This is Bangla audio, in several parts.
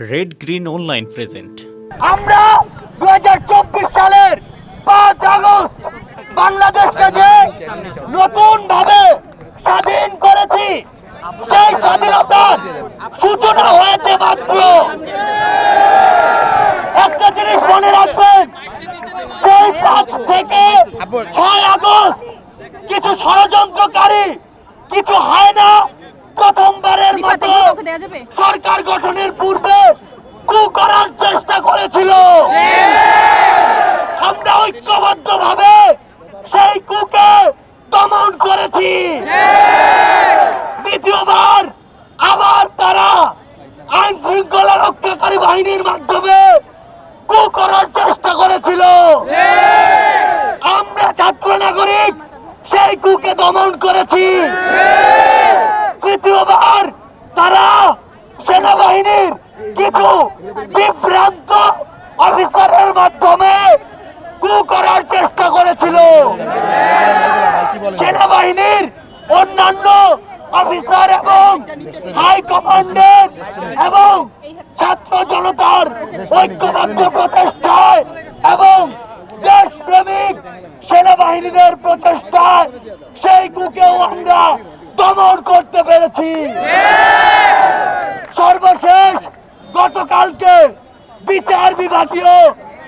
রেড গ্রিন অনলাইন প্রেজেন্ট আমরা দু হাজার চব্বিশ সালের পাঁচ আগস্ট বাংলাদেশকে যে নতুন ভাবে স্বাধীন করেছি, সেই স্বাধীনতার সূচনা হয়েছে মাত্র। একটা জিনিস মনে রাখবেন, সেই পাঁচ থেকে ছয় আগস্ট কিছু ষড়যন্ত্রকারী, কিছু হয় না প্রথমবারের মতো সরকার গঠনের পূর্বে কু করার চেষ্টা করেছিল। আমরা ঐক্যবদ্ধ ভাবে সেই কুকে দমন করেছি। দ্বিতীয়বার আবার তারা আইন শৃঙ্খলা রক্ষাকারী বাহিনীর মাধ্যমে কু করার চেষ্টা করেছিল। আমরা ছাত্র নাগরিক সেই কুকে দমন করেছি। তৃতীয়বার তারা সেনাবাহিনীর কিছু বিভ্রান্ত অফিসারের মাধ্যমে কু করার চেষ্টা করেছিল। সেনাবাহিনীর অন্যান্য অফিসার এবং হাই কমান্ডের এবং ছাত্র জনতার ঐক্যবদ্ধ প্রচেষ্টায় এবং দেশপ্রেমিক সেনাবাহিনীদের আমরা দমন করতে পেরেছি। সর্বশেষ গতকালকে বিচার বিভাগীয়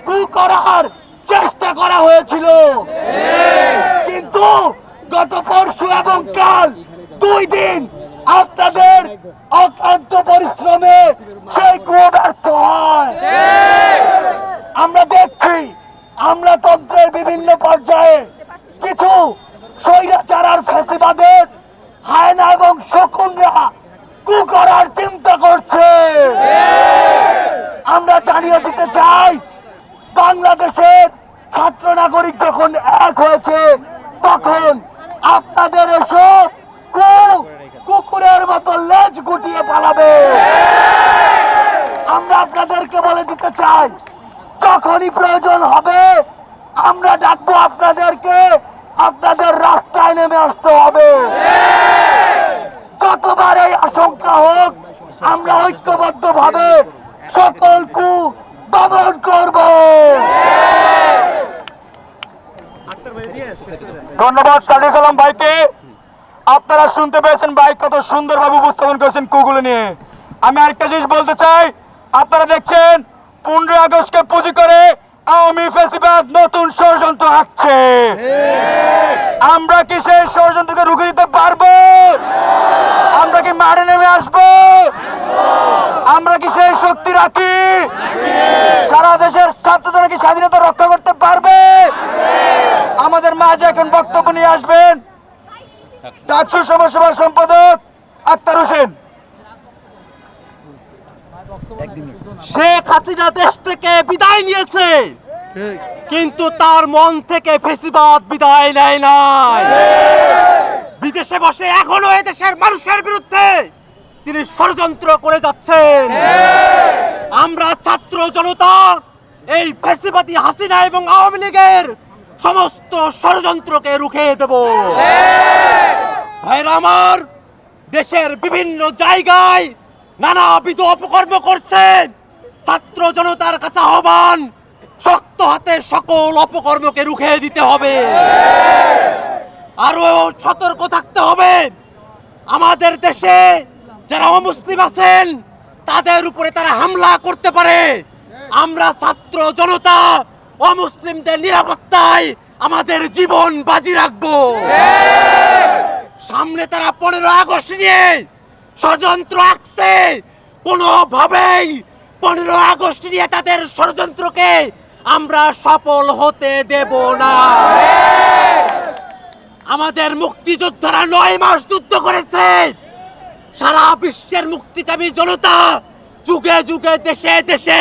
কু করার চেষ্টা করা হয়েছিল। কিন্তু গত পরশু এবং কাল দুই দিন আপনাদের অক্লান্ত পরিশ্রমে সেই কুয়ো ব্যর্থ হয়। আমরা দেখছি আমরা তন্ত্রের বিভিন্ন পর্যায়ে কিছু স্বৈরাচার আর শকুনরা কু করার চিন্তা করছে। আমরা জানিয়ে দিতে চাই, বাংলাদেশের ছাত্র নাগরিক যখন এক হয়েছে, তখন আপনাদের এসব কুকুরের মতো লেজ গুটিয়ে পালাবে। আমরা আপনাদেরকে বলে দিতে চাই, যখনই প্রয়োজন হবে, আমরা ডাকবো আপনাদেরকে, আপনাদের রাস্তায় নেমে আসতে হবে যতবার এই আশঙ্কা হোক আমরা ঐক্যবদ্ধ ভাবে সকল কু দমন করব। ধন্যবাদ সাদিক সালাম ভাইকে। আপনারা শুনতে পেয়েছেন ভাই কত সুন্দরভাবে উপস্থাপন করেছেন কুগুলো নিয়ে। আমি আরেকটা জিনিস বলতে চাই আপনারা দেখছেন পনেরোই আগস্টকে পুঁজি করে আওয়ামী ফেসিবাদ নতুন ষড়যন্ত্র আঁকছে। আমরা কি সেই ষড়যন্ত্রকে রুখে দিতে পারব আমরা কি মাঠে নেমে আসব আমরা কি সেই শক্তি রাখি। সারা দেশের ছাত্ররা কি স্বাধীনতা রক্ষা করতে পারবে? আমাদের মাঝে এখন বক্তব্য নিয়ে আসবেন ডাকসু সমাজসভার সম্পাদক আক্তার হোসেন। শেখ হাসিনা দেশ থেকে বিদায় নিয়েছে, কিন্তু তার মন থেকে ফেসিবাদ বিদায় নেয় নাই। বিদেশে বসে এখনও এদেশের মানুষের বিরুদ্ধে তিনি ষড়যন্ত্র করে যাচ্ছেন। আমরা ছাত্র জনতা, এই ফেসিবাদী হাসিনা এবং আওয়ামী লীগের সমস্ত ষড়যন্ত্রকে রুখে দেব। ভাইরা আমার, দেশের বিভিন্ন জায়গায় নানাবিধ অপকর্ম করছেন ছাত্র জনতার কাছে আহ্বান, শক্ত হাতে সকল অপকর্মকে রুখে দিতে হবে। আরও সতর্ক থাকতে হবে। আমাদের দেশে যারা অমুসলিম আছেন, তাদের উপরে তারা হামলা করতে পারে। আমরা ছাত্র জনতা অমুসলিমদের নিরাপত্তায় আমাদের জীবন বাজি রাখব। সামনে তারা পনেরো আগস্ট নিয়ে ষড়যন্ত্র আঁকছে। কোনোভাবেই পনেরো আগস্ট নিয়ে তাদের ষড়যন্ত্রকে আমরা সফল হতে দেব না। আমাদের মুক্তিযোদ্ধারা নয় মাস যুদ্ধ করেছে। বিশ্বের মুক্তিকামী জনতা যুগে যুগে দেশে দেশে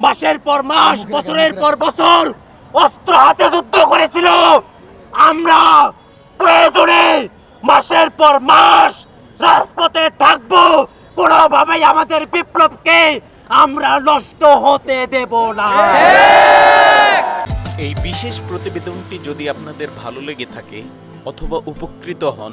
মাসের পর মাস বছরের পর বছর অস্ত্র হাতে যুদ্ধ করেছিল। আমরা প্রয়োজনে মাসের পর মাস রাজপথে থাকব। কোনোভাবেই আমাদের বিপ্লবকে আমরা নষ্ট হতে দেব না। এই বিশেষ প্রতিবেদনটি যদি আপনাদের ভালো লেগে থাকে অথবা উপকৃত হন